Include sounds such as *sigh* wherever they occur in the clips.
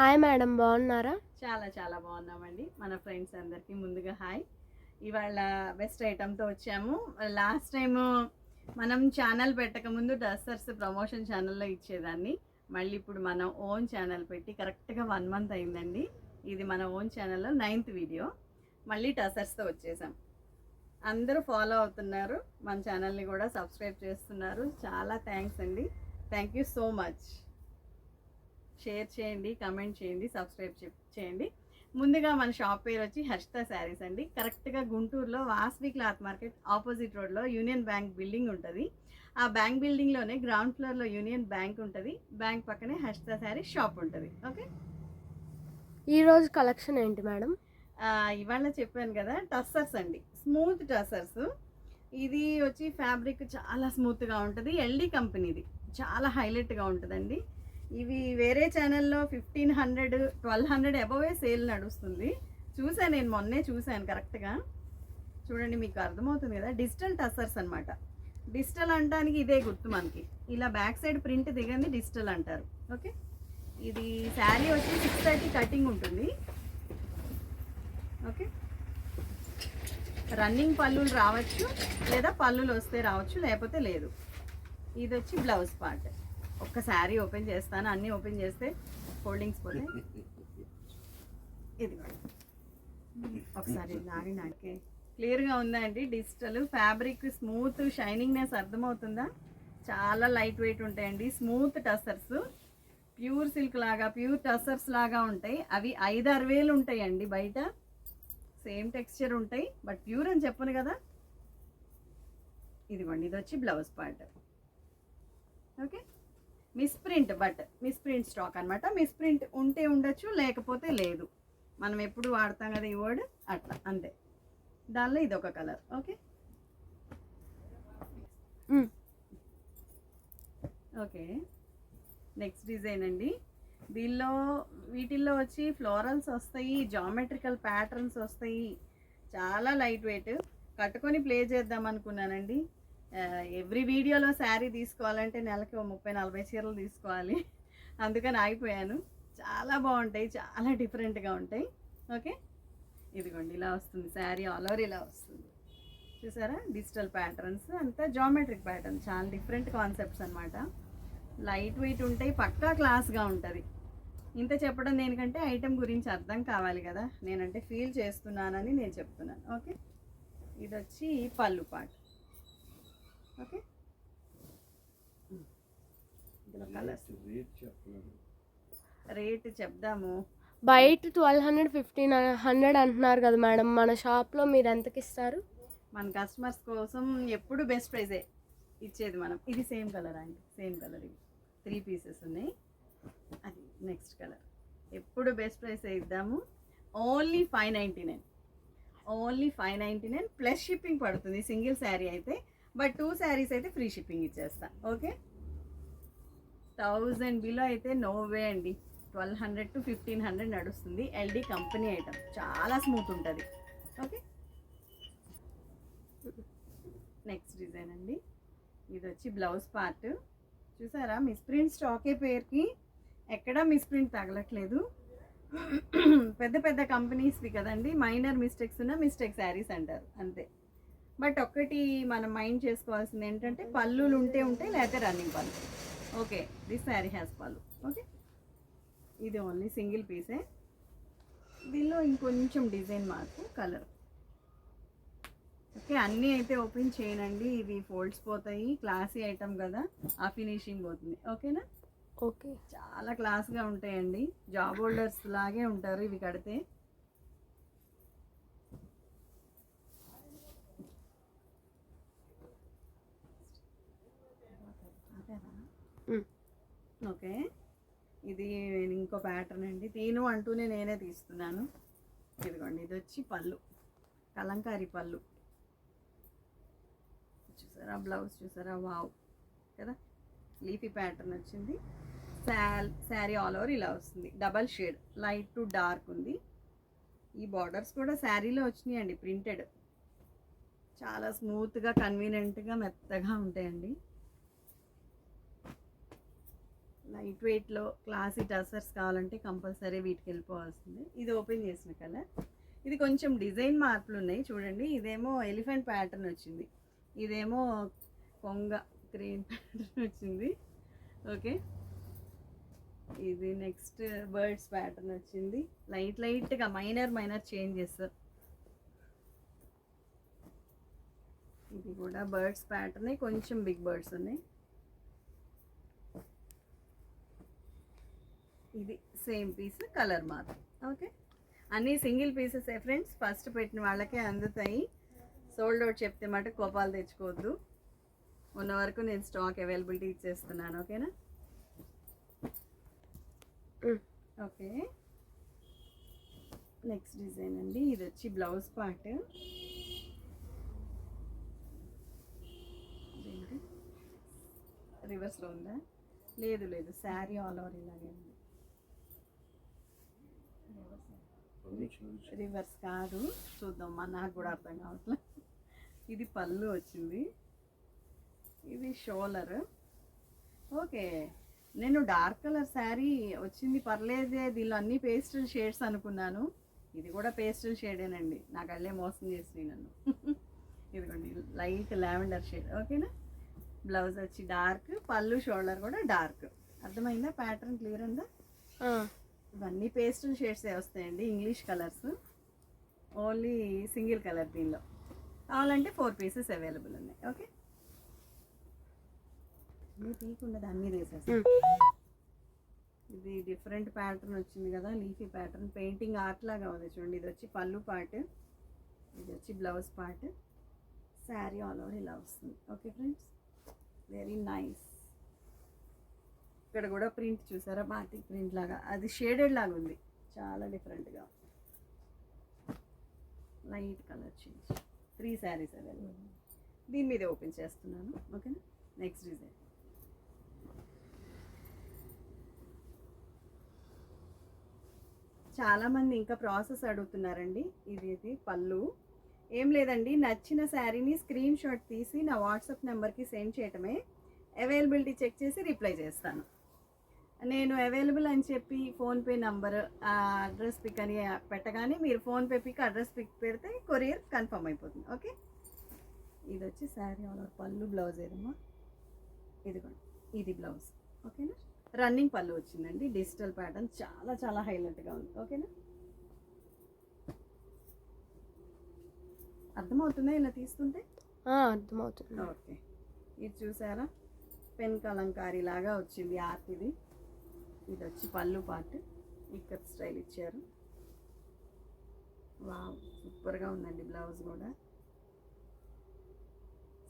Hi madam బాగున్నారా? చాలా చాలా బాగున్నామండి. మన ఫ్రెండ్స్ అందరికీ ముందుగా హాయ్ ఇవాళ బెస్ట్ ఐటమ్తో వచ్చాము. లాస్ట్ టైం మనం ఛానల్ పెట్టకముందు డస్టర్స్ ప్రమోషన్ ఛానల్లో ఇచ్చేదాన్ని. మళ్ళీ ఇప్పుడు మనం ఓన్ ఛానల్ పెట్టి కరెక్ట్గా వన్ మంత్ అయిందండి. ఇది మన ఓన్ ఛానల్లో నైన్త్ వీడియో మళ్ళీ టసర్స్తో వచ్చేసాం. అందరూ ఫాలో అవుతున్నారు. మన ఛానల్ని కూడా సబ్స్క్రైబ్ చేస్తున్నారు. చాలా థ్యాంక్స్ అండి. Thank you so much share చేయండి కమెంట్ చేయండి సబ్స్క్రైబ్ చేయండి. ముందుగా మన షాప్ పేరు వచ్చి హర్షిత శారీస్ అండి. కరెక్ట్గా గుంటూరులో వాస్వి క్లాత్ మార్కెట్ ఆపోజిట్ రోడ్లో యూనియన్ బ్యాంక్ బిల్డింగ్ ఉంటుంది. ఆ బ్యాంక్ బిల్డింగ్లోనే గ్రౌండ్ ఫ్లోర్లో యూనియన్ బ్యాంక్ ఉంటుంది. బ్యాంక్ పక్కనే హర్షిత శారీస్ షాప్ ఉంటుంది. ఓకే? ఈరోజు కలెక్షన్ ఏంటి మేడం? ఇవాళ చెప్పాను కదా టస్సర్స్ అండి. స్మూత్ టస్సర్స్. ఇది వచ్చి ఫ్యాబ్రిక్ చాలా స్మూత్గా ఉంటుంది. ఎల్డీ కంపెనీది. చాలా హైలైట్గా ఉంటుందండి. ఇవి వేరే ఛానల్లో fifteen hundred twelve hundred above sale నడుస్తుంది. చూసాను నేను మొన్నే చూశాను కరెక్ట్గా చూడండి మీకు అర్థమవుతుంది కదా డిజిటల్ టస్సర్స్ అనమాట డిజిటల్ అంటానికి ఇదే గుర్తు మనకి. ఇలా బ్యాక్ సైడ్ ప్రింట్ దిగంది డిజిటల్ అంటారు. ఓకే ఇది శారీ వచ్చి సిక్స్ థర్టీ కటింగ్ ఉంటుంది. ఓకే రన్నింగ్ పళ్ళులు రావచ్చు లేదా పళ్ళులు వస్తే రావచ్చు లేకపోతే లేదు. ఇది వచ్చి బ్లౌజ్ పార్ట్ ఒక్క శారీ ఓపెన్ చేస్తాను అన్నీ ఓపెన్ చేస్తే ఫోల్డింగ్స్ పోతే ఇది ఒకసారి లాగి నాకే. క్లియర్గా ఉందా అండి? డిజిటల్ ఫ్యాబ్రిక్ స్మూత్ షైనింగ్నెస్ అర్థమవుతుందా? చాలా లైట్ వెయిట్ ఉంటాయండి. స్మూత్ టసర్స్ ప్యూర్ సిల్క్ లాగా ప్యూర్ టసర్స్ లాగా ఉంటాయి. అవి ఐదు ఆరు వేలు ఉంటాయండి బయట. సేమ్ టెక్స్చర్ ఉంటాయి బట్ ప్యూర్ అని చెప్పను కదా. ఇదిగోండి ఇది వచ్చి blouse part. Okay? Misprint but misprint stock అనమాట మిస్ప్రింట్ ఉంటే ఉండొచ్చు లేకపోతే లేదు. మనం ఎప్పుడు వాడతాం కదా ఈ వర్డ్ అట్లా అంతే. దానిలో ఇది ఒక colour okay. Okay next design అండి. దీనిలో వీటిల్లో వచ్చి ఫ్లోరల్స్ వస్తాయి జామెట్రికల్ ప్యాటర్న్స్ వస్తాయి. చాలా లైట్ వెయిట్ కట్టుకొని ప్లే చేద్దాం అనుకున్నానండి. ఎవ్రీ వీడియోలో శారీ తీసుకోవాలంటే నెలకి ఓ ముప్పై నలభై చీరలు తీసుకోవాలి. అందుకని ఆగిపోయాను. చాలా బాగుంటాయి చాలా డిఫరెంట్గా ఉంటాయి. ఓకే? ఇదిగోండి ఇలా వస్తుంది శారీ ఆల్ ఓవర్ ఇలా వస్తుంది. చూసారా? Digital patterns. అంతా జామెట్రిక్ ప్యాటర్న్. చాలా డిఫరెంట్ కాన్సెప్ట్స్ అనమాట లైట్ వెయిట్ ఉంటాయి పక్కా క్లాస్గా ఉంటుంది. ఇంత చెప్పడం దేనికంటే ఐటెం గురించి అర్థం కావాలి కదా. నేనంటే ఫీల్ చేస్తున్నానని నేను చెప్తున్నాను. ఓకే? ఇది వచ్చి పళ్ళు పాట. ఓకే? రేట్ చెప్దాము. బయట ట్వెల్వ్ హండ్రెడ్ ఫిఫ్టీన్ హండ్రెడ్ అంటున్నారు కదా మేడం. మన షాప్లో మీరు ఎంతకి ఇస్తారు? మన కస్టమర్స్ కోసం ఎప్పుడు బెస్ట్ ప్రైజే ఇచ్చేది మనం. ఇది సేమ్ కలర్ అండి. సేమ్ కలర్ ఇవి త్రీ పీసెస్ ఉన్నాయి. అది నెక్స్ట్ కలర్ ఎప్పుడు బెస్ట్ ప్రైస్ ఇద్దాము? Only five ninety nine only five ninety nine plus shipping పడుతుంది. సింగిల్ శారీ అయితే బట్ టూ శారీస్ అయితే ఫ్రీ షిప్పింగ్ ఇచ్చేస్తా ఓకే? థౌజండ్ బిలో అయితే నో వే అండి. Twelve hundred to fifteen hundred నడుస్తుంది. LD company item. చాలా స్మూత్ ఉంటుంది. ఓకే? నెక్స్ట్ డిజైన్ అండి. ఇది వచ్చి బ్లౌజ్ పార్ట్. చూసారా? మిస్ప్రింట్ స్టాకే పేరుకి? ఎక్కడా మిస్ప్రింట్ తగలట్లేదు. పెద్ద పెద్ద కంపెనీస్వి కదండి. మైనర్ మిస్టేక్స్ ఉన్న మిస్టేక్ శారీస్ అంటారు. అంతే. బట్ ఒక్కటి మనం మైండ్ చేసుకోవాల్సింది ఏంటంటే పళ్ళులు ఉంటే ఉంటాయి లేకపోతే రన్నింగ్ పళ్ళు. ఓకే దిస్ శారీ హ్యాస్ పళ్ళు. ఓకే? ఇది ఓన్లీ సింగిల్ పీసే. దీనిలో ఇంకొంచెం డిజైన్ మార్పు కలర్. ఓకే అన్నీ అయితే ఓపెన్ చేయనండి. ఇవి ఫోల్డ్స్ పోతాయి. క్లాసీ ఐటమ్ కదా ఆ ఫినిషింగ్ పోతుంది. ఓకేనా? ఓకే. చాలా క్లాస్గా ఉంటాయండి. జాబ్ హోల్డర్స్ లాగే ఉంటారు ఇవి కడితే. ఓకే. ఇది ఇంకో ప్యాటర్న్ అండి. తీను అంటూనే నేనే తీస్తున్నాను. ఇదిగోండి ఇది వచ్చి పళ్ళు. కలంకారీ పళ్ళు. చూసారా? బ్లౌజ్ చూసారా? వావ్. కదా? లీఫీ ప్యాటర్న్ వచ్చింది. శాల్ శారీ ఆల్ ఓవర్ ఇలా వస్తుంది. Double shade light to dark ఉంది. ఈ బార్డర్స్ కూడా శారీలో వచ్చినాయండి ప్రింటెడ్. చాలా స్మూత్గా కన్వీనియంట్గా మెత్తగా ఉంటాయండి. లైట్ వెయిట్లో క్లాసీ టసర్స్ కావాలంటే కంపల్సరీ వీటికి వెళ్ళిపోవాల్సిందే ఇది ఓపెన్ చేసిన కలర్. ఇది కొంచెం డిజైన్ మార్పులు ఉన్నాయి. చూడండి ఇదేమో ఎలిఫెంట్ ప్యాటర్న్ వచ్చింది. ఇదేమో కొంగ గ్రీన్ ప్యాటర్న్ వచ్చింది. ఓకే. ఇది నెక్స్ట్ బర్డ్స్ ప్యాటర్న్ వచ్చింది. లైట్ లైట్గా మైనర్ మైనర్ చేంజెస్. ఇది కూడా బర్డ్స్ ప్యాటర్న్ కొంచెం బిగ్ బర్డ్స్ ఉన్నాయి. ఇది సేమ్ పీస్ కలర్ మాత్రం. ఓకే అన్నీ సింగిల్ పీసెస్ ఫ్రెండ్స్ ఫస్ట్ పెట్టిన వాళ్ళకే అందుతాయి. సోల్డ్ అవుట్ చెప్తే మాట కోపాలు తెచ్చుకోవద్దు. ఉన్న వరకు నేను స్టాక్ అవైలబిలిటీ ఇచ్చేస్తున్నాను. ఓకేనా. ఓకే నెక్స్ట్ డిజైన్ అండి. ఇది వచ్చి బ్లౌజ్ పార్ట్ రివర్స్లో ఉందా? లేదు లేదు. శారీ ఆల్ ఓవర్ ఇలాగే ఉంది. రివర్స్ కాదు. చూద్దాం మా నాకు కూడా అర్థం కావట్లేదు ఇది పళ్ళు వచ్చింది. ఇది షోలర్. ఓకే నేను డార్క్ కలర్ శారీ వచ్చింది పర్లేదే దీనిలో అన్ని పేస్టల్ షేడ్స్ అనుకున్నాను. ఇది కూడా పేస్టల్ షేడేనండి. నా కళ్ళే మోసం చేసి నన్ను. ఇదిగోండి లైట్ లావెండర్ షేడ్. ఓకేనా? బ్లౌజ్ వచ్చి డార్క్ పళ్ళు షోల్డర్ కూడా డార్క్. అర్థమైందా? ప్యాటర్న్ క్లియర్ ఉందా? ఆ, ఇవన్నీ పేస్టల్ షేడ్సే వస్తాయండి English colours only single colour దీనిలో. కావాలంటే ఫోర్ పీసెస్ అవైలబుల్ ఉన్నాయి ఓకే తీయకుండా అన్నీ వేసేస్తాం. ఉమ్. ఇది డిఫరెంట్ ప్యాటర్న్ వచ్చింది కదా లీఫీ ప్యాటర్న్ పెయింటింగ్ ఆర్ట్ లాగా ఉంది చూడండి ఇది వచ్చి పళ్ళు పార్ట్ ఇది వచ్చి blouse part sari all over ఇలా వస్తుంది ఓకే ఫ్రెండ్స్ వెరీ నైస్ ఇక్కడ కూడా ప్రింట్ చూసారా? బాటిక్ ప్రింట్ లాగా. అది షేడెడ్ లాగా ఉంది. చాలా డిఫరెంట్గా light colour change three saris available దీని మీద ఓపెన్ చేస్తున్నాను. ఓకేనా నెక్స్ట్ డిజైన్ చాలామంది ఇంకా ప్రాసెస్ అడుగుతున్నారండి. ఇది ఇది పళ్ళు. ఏం లేదండి. నచ్చిన శారీని స్క్రీన్ షాట్ తీసి నా వాట్సాప్ నెంబర్కి సెండ్ చేయటమే. అవైలబిలిటీ చెక్ చేసి రిప్లై చేస్తాను. నేను అవైలబుల్ అని చెప్పి ఫోన్పే నంబర్ అడ్రస్ పిక్ అని పెట్టగానే మీరు ఫోన్పే పిక్ అడ్రస్ పిక్ పెడితే కొరియర్ కన్ఫర్మ్ అయిపోతుంది. ఓకే ఇది వచ్చి శారీ ఆల్ పళ్ళు బ్లౌజ్ ఏదమ్మా? ఇదిగోండి. ఇది బ్లౌజ్ ఓకేనా రన్నింగ్ పళ్ళు వచ్చిందండి. డిజిటల్ ప్యాటర్న్ చాలా చాలా హైలైట్గా ఉంది. ఓకేనా అర్థమవుతుందా ఇలా తీసుకుంటే అర్థమవుతుంది. ఓకే ఇది చూసారా? పెన్ కలంకారీ లాగా వచ్చింది ఆర్ట్ ఇది. ఇది వచ్చి పళ్ళు పార్ట్ ఇక్కడ స్టైల్ ఇచ్చారు. వావ్ సూపర్గా ఉందండి బ్లౌజ్ కూడా.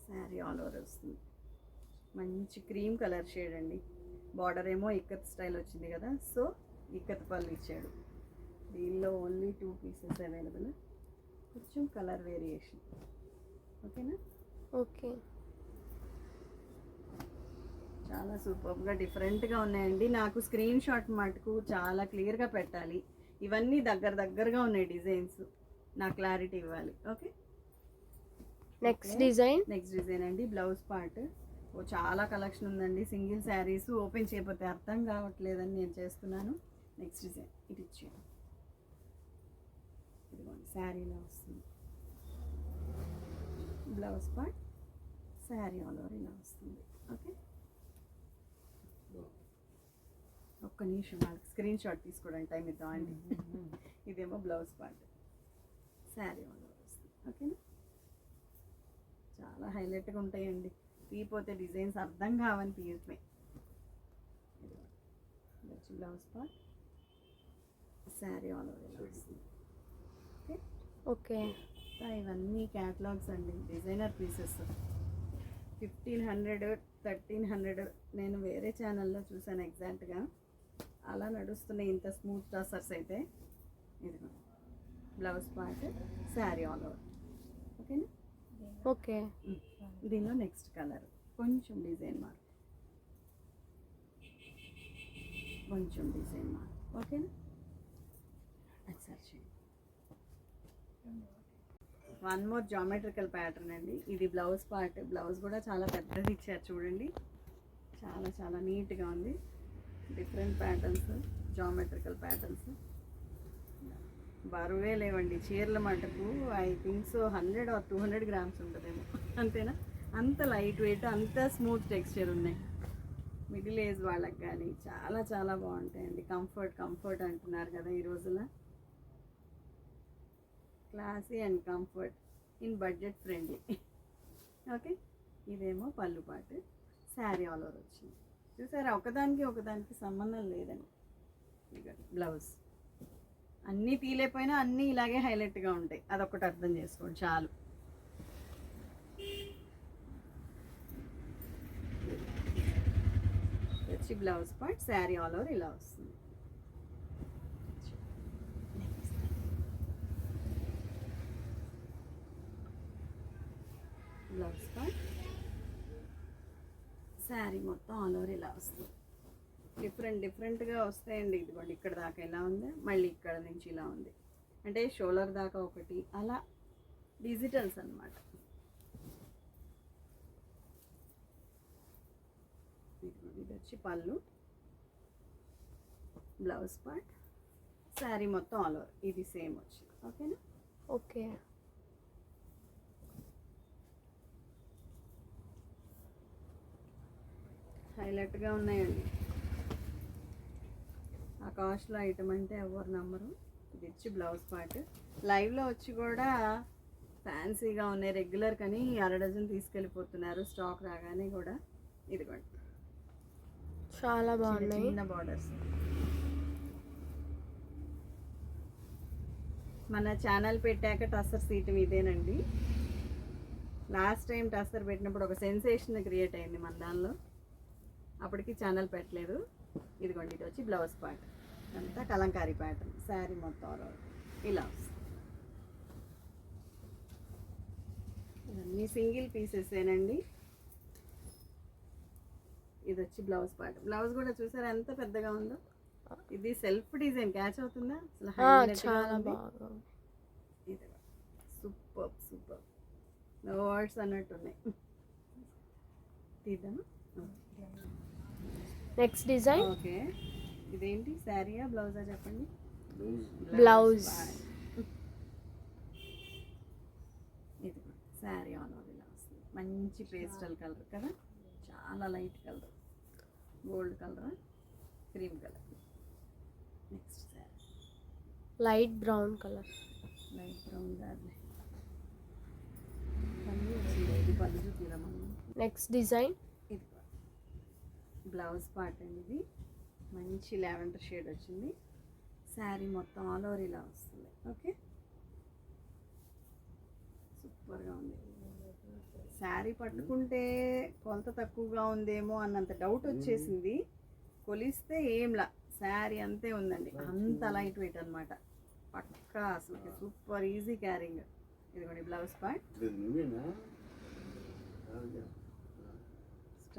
శారీ ఆల్ ఓవర్ వస్తుంది. మంచి క్రీమ్ కలర్ షేడ్ అండి. బార్డర్ ఏమో ఇక్కత్ స్టైల్ వచ్చింది కదా సో ఇక్కత్ పళ్ళు ఇచ్చాడు. దీనిలో ఓన్లీ టూ పీసెస్ అవైలబుల్. కొంచెం కలర్ వేరియేషన్. ఓకేనా? ఓకే. చాలా సూపర్గా డిఫరెంట్గా ఉన్నాయండి. నాకు స్క్రీన్ షాట్ మటుకు చాలా క్లియర్గా పెట్టాలి. ఇవన్నీ దగ్గర దగ్గరగా ఉన్నాయి డిజైన్స్. నా క్లారిటీ ఇవ్వాలి. Okay? Next. Design next design అండి. Blouse part. ఓ చాలా కలెక్షన్ ఉందండి. సింగిల్ శారీస్ ఓపెన్ చేయకపోతే అర్థం కావట్లేదని నేను చేస్తున్నాను. నెక్స్ట్ డిజైన్ ఇది ఇచ్చాను ఇదిగోండి శారీలో వస్తుంది. Blouse part sari all over ఇలా వస్తుంది. ఓకే? ఒక్క నిమిషం స్క్రీన్ షాట్ తీసుకోవడానికి టైం ఇద్దాం అండి. *laughs* ఇదేమో బ్లౌజ్ పార్ట్. శారీ ఓకేనా? చాలా హైలైట్గా ఉంటాయండి. తీయపోతే డిజైన్స్ అర్థం కావని తీయటమే. వచ్చి blouse part. Sari all over okay? Okay. ఇవన్నీ క్యాటలాగ్స్ అండి. Designer pieces. Fifteen hundred thirteen hundred. నేను వేరే ఛానల్లో చూసాను ఎగ్జాక్ట్గా. అలా నడుస్తున్నాయి ఇంత స్మూత్ టాసర్స్ అయితే. ఇదిగో blouse part sari all over ఓకేనా? ఓకే. దీనిలో నెక్స్ట్ కలర్ కొంచెం డిజైన్ మార్క్ కొంచెం డిజైన్ మార్క్ ఓకేనా? చేయండి వన్ మోర్ జామెట్రికల్ ప్యాటర్న్ అండి. ఇది బ్లౌజ్ పార్ట్. బ్లౌజ్ కూడా చాలా పెద్దది ఇచ్చారు చూడండి. చాలా చాలా నీట్గా ఉంది. Different patterns geometrical patterns. బరువే లేవండి. చీరల మటుకు I think so hundred or two hundred grams ఉంటుందేమో. అంతేనా? అంత లైట్ వెయిట్ అంత స్మూత్ టెక్స్చర్ ఉన్నాయి. మిడిల్ ఏజ్ వాళ్ళకి కానీ చాలా చాలా బాగుంటాయండి. కంఫర్ట్ కంఫర్ట్ అంటున్నారు కదా ఈ రోజున classy and comfort in budget friendly. Okay? ఇదేమో పళ్ళు పాటు శారీ ఆల్ ఓవర్ వచ్చింది. చూసారా? ఒకదానికి ఒకదానికి సంబంధం లేదండి. బ్లౌజ్. అన్నీ తీలేపోయినా అన్నీ ఇలాగే హైలైట్గా ఉంటాయి. అదొకటి అర్థం చేసుకోండి. చాలు. వచ్చి blouse part sari all over ఇలా వస్తుంది. Blouse part. శారీ మొత్తం ఆల్ ఓవర్ ఇలా వస్తుంది. డిఫరెంట్ డిఫరెంట్గా వస్తాయండి. ఇదిగోండి ఇక్కడ దాకా ఇలా ఉంది? మళ్ళీ ఇక్కడ నుంచి ఇలా ఉంది. అంటే షోలర్ దాకా ఒకటి అలా డిజిటల్స్ అన్నమాట. ఇది వచ్చి పళ్ళు. బ్లౌజ్ పార్ట్ శారీ మొత్తం ఆల్ ఓవర్. ఇది సేమ్ వచ్చింది ఓకేనా? ఓకే. హైలైట్గా ఉన్నాయండి. ఆ కాస్ట్లో ఐటమ్ అంటే ఎవరు నమ్మరు. ఇది ఇచ్చి బ్లౌజ్ పార్ట్. లైవ్లో వచ్చి కూడా ఫ్యాన్సీగా ఉన్నాయి. రెగ్యులర్ కానీ అర డజన్ తీసుకెళ్ళిపోతున్నారు. స్టాక్ రాగానే కూడా ఇదిగోండి. చాలా బాగున్నాయి. చిన్న బార్డర్స్ మన ఛానల్ పెట్టాక టస్సర్ సీట్ ఇదేనండి లాస్ట్ టైం టస్సర్ పెట్టినప్పుడు ఒక సెన్సేషన్ క్రియేట్ అయింది మన దానిలో. అప్పటికి ఛానల్ పెట్టలేదు. ఇదిగోండి ఇది వచ్చి బ్లౌజ్ పార్ట్ అంతా కలంకారీ ప్యాటర్న్ శారీ మొత్తం. ఇలా ఇవన్నీ సింగిల్ పీసెసేనండి ఇది వచ్చి బ్లౌజ్ పార్ట్ బ్లౌజ్ కూడా చూసారా ఎంత పెద్దగా ఉందో? ఇది సెల్ఫ్ డిజైన్ క్యాచ్ అవుతుందా? అసలు చాలా. బాగా. సూపర్ సూపర్ నో వర్డ్స్ అన్నట్టు ఉన్నాయి తీద్దామా? Next design okay. ఇదేంటి? శారీయా బ్లౌజా చెప్పండి? Blouse. ఇది శారీ ఆన్ ఇలా వస్తుంది. మంచి పేస్టల్ కలర్ కదా? చాలా light colour. Gold colour? Cream colour. Next sari. Light brown colour light brown దాన్ని నెక్స్ట్ డిజైన్ బ్లౌజ్ పార్ట్ అండి ఇది. మంచి లావెండర్ షేడ్ వచ్చింది. శారీ మొత్తం ఆల్ ఓవర్ ఇలా వస్తుంది. ఓకే? సూపర్గా ఉంది. శారీ పట్టుకుంటే కొలత తక్కువగా ఉందేమో అన్నంత డౌట్ వచ్చేసింది. కొలిస్తే ఏంలా శారీ అంతే ఉందండి. అంత లైట్ వెయిట్ అనమాట పక్కా అసలు సూపర్ ఈజీ క్యారింగ్. ఇదిగోండి బ్లౌజ్ పార్ట్.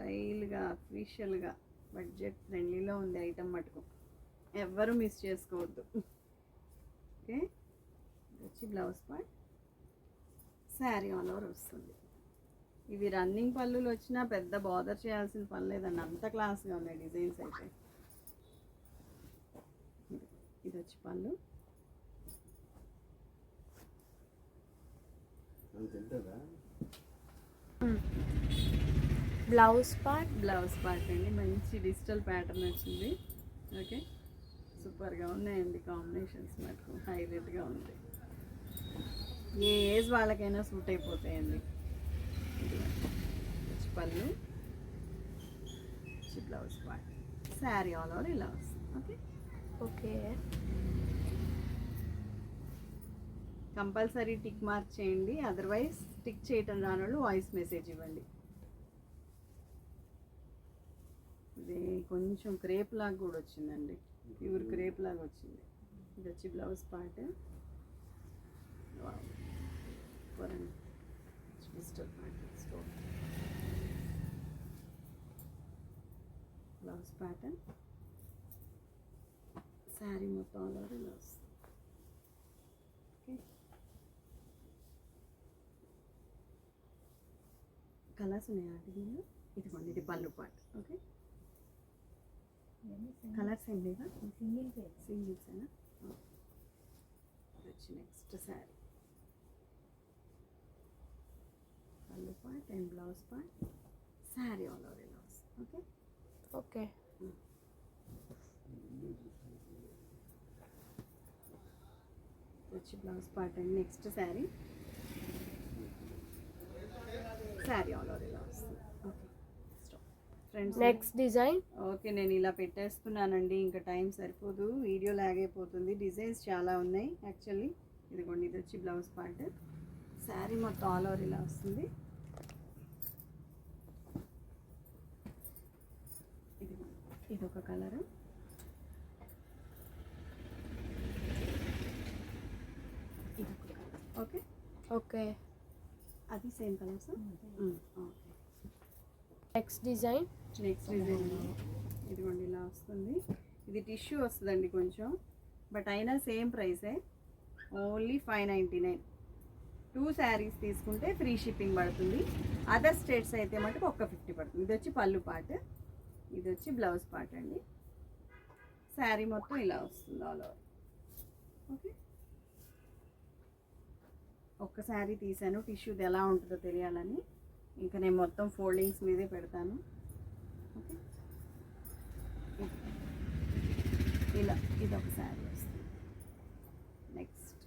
స్టైల్గా అఫీషియల్గా బడ్జెట్ ఫ్రెండ్లీలో ఉంది ఐటమ్ మటుకు ఎవ్వరూ మిస్ చేసుకోవద్దు. ఓకే? వచ్చి blouse part. Sari all over వస్తుంది. ఇవి రన్నింగ్ పళ్ళులు వచ్చినా పెద్ద బాదర్ చేయాల్సిన పని లేదండి. అంత క్లాస్గా ఉన్నాయి డిజైన్స్ అయితే. ఇది- వచ్చి పళ్ళు. అంత తింటుందా బ్లౌజ్ పార్ట్? బ్లౌజ్ పార్ట్ అండి. మంచి డిజిటల్ ప్యాటర్న్ వచ్చింది. ఓకే. సూపర్గా ఉన్నాయండి కాంబినేషన్స్ మటుకు హైలైట్గా ఉంది. ఏ ఏజ్ వాళ్ళకైనా సూట్ అయిపోతాయండి. పళ్ళు. Blouse part. Sari all over ఇలా వస్తుంది. Okay. Okay. Compulsory tick mark చేయండి. అదర్వైజ్ టిక్ చేయటం రాని వాళ్ళు వాయిస్ మెసేజ్ ఇవ్వండి. ఇది కొంచెం క్రేప్ లాగా కూడా వచ్చిందండి. ప్యూర్ క్రేప్ లాగా వచ్చింది. ఇది వచ్చి blouse part. Digital part store blouse pattern sari మొత్తం ఆల్ ఓవర్ ఇలా వస్తుంది. ఓకే. కలర్స్ ఉన్నాయా అండి ఇదిగోండి ఇది పళ్ళు పాట్ ఓకే. కలర్స్ ఏం లేవా సింగిల్స్ వచ్చి నెక్స్ట్ శారీ పళ్ళు part and blouse part sari all over blouse okay okay వచ్చి blouse part and next sari sari all over ఇలా ఫ్రెండ్స్ నెక్స్ట్ డిజైన్ ఓకే నేను ఇలా పెట్టేస్తున్నానండి. ఇంకా టైం సరిపోదు. వీడియో లాగ్ అయిపోతుంది. డిజైన్స్ చాలా ఉన్నాయి. యాక్చువల్లీ ఇదిగోండి ఇది వచ్చి బ్లౌజ్ పార్ట్ శారీ మొత్తం ఆల్ ఓవర్ ఇలా వస్తుంది. కలరు ఇది ఒక కలర్ ఓకే ఓకే అది same colours okay next design next design ఇదిగోండి ఇలా వస్తుంది. ఇది టిష్యూ వస్తుందండి కొంచెం. బట్ అయినా same ప్రైసే only five ninety nine two saris తీసుకుంటే ఫ్రీ షిప్పింగ్ పడుతుంది. అదర్ స్టేట్స్ అయితే మటుకు ఒక్క ఫిఫ్టీ పడుతుంది. ఇది వచ్చి పళ్ళు పార్ట్ ఇది వచ్చి బ్లౌజ్ పార్ట్ అండి. శారీ మొత్తం ఇలా వస్తుంది ఆల్ ఓవర్ ఓకే ఒక్క శారీ తీసాను. టిష్యూది ఎలా ఉంటుందో తెలియాలని. ఇంకా నేను మొత్తం ఫోల్డింగ్స్ మీదే పెడతాను. ఓకే? ఇలా ఇది ఒక శారీ వస్తుంది. నెక్స్ట్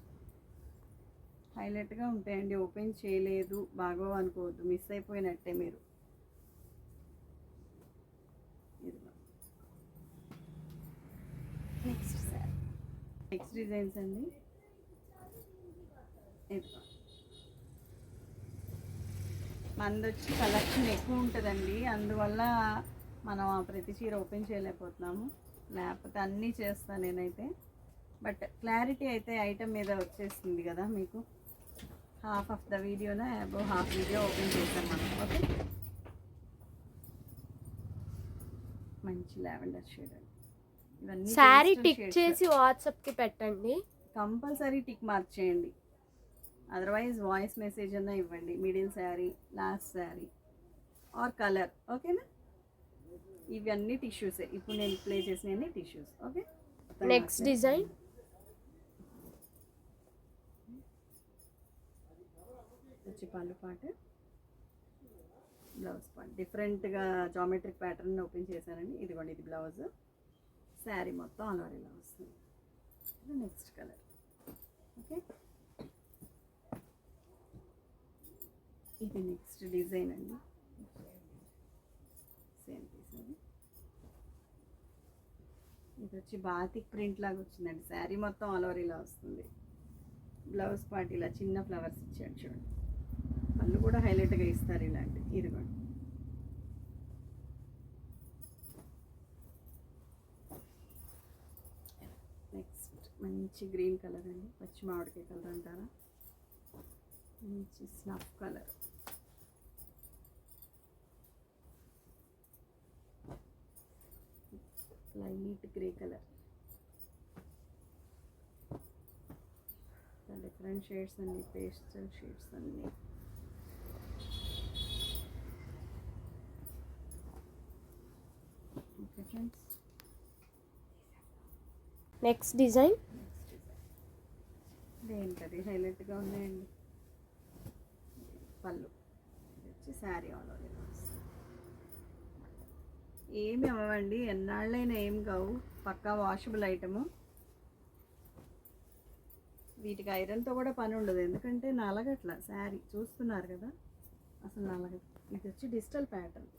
హైలైట్గా ఉంటాయండి. ఓపెన్ చేయలేదు. బాగో అనుకోవద్దు. మిస్ అయిపోయినట్టే మీరు. నెక్స్ట్ శారీ. నెక్స్ట్ డిజైన్స్ అండి. ఇదిగో. మనది వచ్చి కలెక్షన్ ఎక్కువ ఉంటుందండి. అందువల్ల మనం ఆ ప్రతి చీర ఓపెన్ చేయలేకపోతున్నాము. లేకపోతే అన్నీ చేస్తాను నేనైతే. బట్ క్లారిటీ అయితే ఐటమ్ మీద వచ్చేసింది కదా మీకు. హాఫ్ ఆఫ్ ద వీడియోనా అబౌవ్ హాఫ్ వీడియో ఓపెన్ చేసాం మనం. ఓకే? మంచి లావెండర్ షేడ్ ఇవన్నీ శారీ టిక్. చేసి వాట్సాప్కి పెట్టండి. కంపల్సరీ టిక్ మార్క్ చేయండి. అదర్వైజ్ వాయిస్ మెసేజ్ అన్నా ఇవ్వండి. Middle sari last sari or colour ఓకేనా ఇవన్నీ టిష్యూసే ఇప్పుడు నేను ప్లే చేసిన టిష్యూస్ ఓకే నెక్స్ట్ డిజైన్ వచ్చి పళ్ళు పాటు బ్లౌజ్ పార్ట్ డిఫరెంట్గా జామెట్రిక్ ప్యాటర్న్ ఓపెన్ చేశానండి ఇదిగోండి ఇది బ్లౌజ్ శారీ మొత్తం అలా ఇలా వస్తుంది. నెక్స్ట్ కలర్ ఓకే ఇది నెక్స్ట్ డిజైన్ అండి. సేమ్ పీస్ అండి ఇది వచ్చి బాతిక్ ప్రింట్ లాగా వచ్చిందండి. శారీ మొత్తం ఆల్ ఓవర్ ఇలా వస్తుంది. బ్లౌజ్ పార్ట్ ఇలా చిన్న ఫ్లవర్స్ ఇచ్చాడు చూడండి. పళ్ళు కూడా హైలైట్గా ఇస్తారు ఇలాంటి. ఇదిగోండి నెక్స్ట్ మంచి గ్రీన్ కలర్ అండి. పచ్చి మామిడికాయ కలర్ అంటారా? మంచి snuff colour light grey colour. Different shades అండి పేస్టల్ షేడ్స్ అన్నీ. Okay friends. నెక్స్ట్ డిజైన్ దేనికది హైలైట్గా ఉన్నాయండి. పళ్ళు. వచ్చి శారీ ఆల్ ఓవర్. ఏమి అవ్వండి ఎన్నాళ్ళైనా ఏం కావు. పక్కా వాషబుల్ ఐటము వీటికి ఐరన్తో కూడా పని ఉండదు. ఎందుకంటే నలగట్ల శారీ. చూస్తున్నారు కదా? అసలు నలగ ఇది వచ్చి డిజిటల్ ప్యాటర్న్.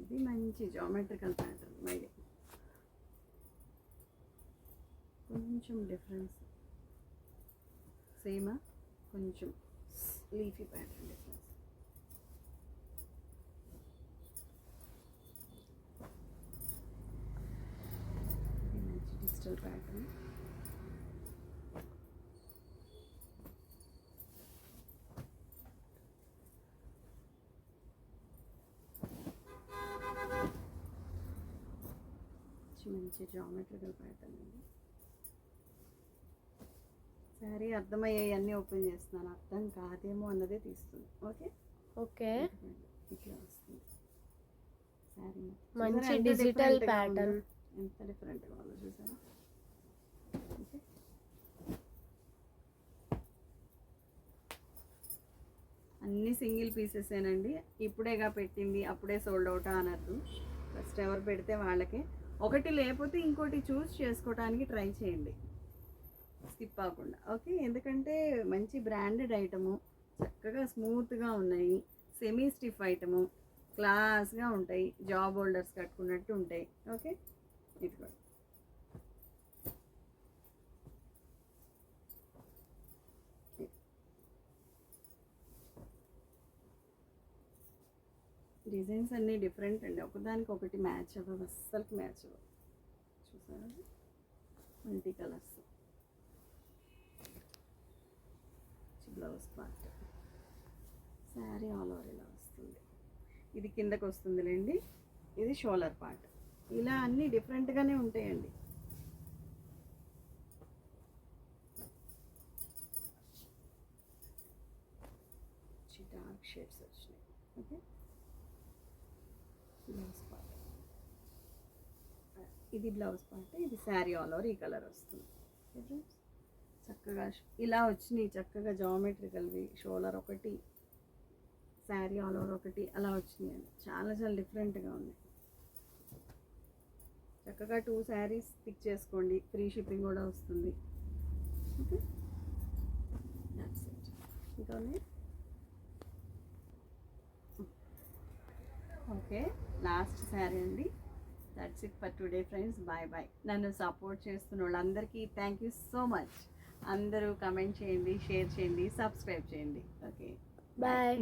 ఇది మంచి జామెట్రికల్ ప్యాటర్న్ మళ్ళీ కొంచెం డిఫరెన్స్ సేమా కొంచెం లీఫీ ప్యాటర్న్ డిఫరెన్స్ ఇది మంచి డిజిటల్ ప్యాటర్న్ మంచి జామెట్రికల్ ప్యాటర్న్ అండి శారీ అర్థమయ్యాయన్నీ ఓపెన్ చేస్తున్నాను. అర్థం కాదేమో అన్నదే తీస్తుంది. ఓకే? ఓకే. ఇట్లా వస్తుంది. శారీ మంచి డిజిటల్ ప్యాటర్న్ ఎంత డిఫరెంట్గా ఉందో చూసారా ఓకే అన్ని సింగిల్ పీసెసేనండి. ఇప్పుడేగా పెట్టింది అప్పుడే సోల్డ్ అవుట్ అనద్దు. ఫస్ట్ ఎవరు పెడితే వాళ్ళకే. ఒకటి లేకపోతే ఇంకోటి చూస్ చేసుకోవడానికి ట్రై చేయండి. స్కిప్ అవ్వకుండా. ఓకే ఎందుకంటే మంచి బ్రాండెడ్ ఐటము చక్కగా స్మూత్గా ఉన్నాయి సెమీ స్టిఫ్ ఐటము క్లాస్గా ఉంటాయి జాబ్ హోల్డర్స్ కట్టుకున్నట్టు ఉంటాయి. ఓకే ఇదిగో. డిజైన్స్ అన్నీ డిఫరెంట్ అండి. ఒకదానికి ఒకటి మ్యాచ్ అవ్వవు అస్సలకి మ్యాచ్ అవ్వవు. చూసారా? Multi colours. Blouse part. Sari all over ఇలా వస్తుంది. ఇది కిందకు వస్తుందిలేండి. ఇది షోలర్ పార్ట్. ఇలా అన్నీ డిఫరెంట్గానే ఉంటాయండి. డార్క్ షేడ్స్ వచ్చినాయి. ఓకే బ్లౌజ్ పార్ట్ ఇది బ్లౌజ్ పార్ట్ ఇది శారీ ఆల్ ఓవర్ ఈ కలర్ వస్తుంది. చక్కగా ఇలా వచ్చినాయి చక్కగా జామెట్రికల్వి షోలర్ ఒకటి శారీ ఆల్ ఓవర్ ఒకటి అలా వచ్చినాయి అండి. చాలా చాలా డిఫరెంట్గా ఉన్నాయి. చక్కగా టూ శారీస్ పిక్ చేసుకోండి ఫ్రీ షిప్పింగ్ కూడా వస్తుంది. ఓకే ఇంకా ఓకే లాస్ట్ శారీ అండి. That's it for today friends bye bye నన్ను సపోర్ట్ చేస్తున్న వాళ్ళందరికీ థ్యాంక్ యూ సో మచ్ అందరూ కమెంట్ చేయండి షేర్ చేయండి సబ్స్క్రైబ్ చేయండి. Okay bye